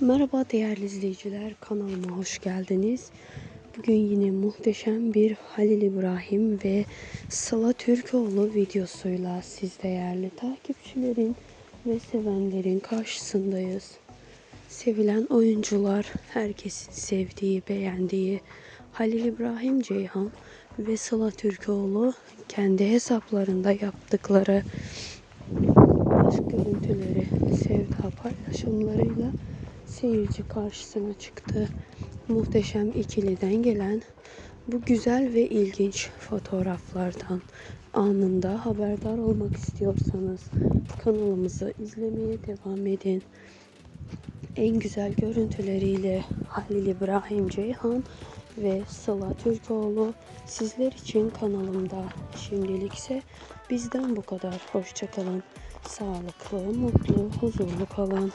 Merhaba değerli izleyiciler, kanalıma hoş geldiniz. Bugün yine muhteşem bir Halil İbrahim ve Sıla Türkoğlu videosuyla siz değerli takipçilerin ve sevenlerin karşısındayız. Sevilen oyuncular, herkesin sevdiği, beğendiği Halil İbrahim Ceyhan ve Sıla Türkoğlu kendi hesaplarında yaptıkları aşk görüntüleri, sevda paylaşımlarıyla seyirci karşısına çıktı. Muhteşem ikiliden gelen bu güzel ve ilginç fotoğraflardan anında haberdar olmak istiyorsanız kanalımızı izlemeye devam edin. En güzel görüntüleriyle Halil İbrahim Ceyhan ve Sıla Türkoğlu sizler için kanalımda. Şimdilikse bizden bu kadar. Hoşçakalın. Sağlıklı, mutlu, huzurlu kalın.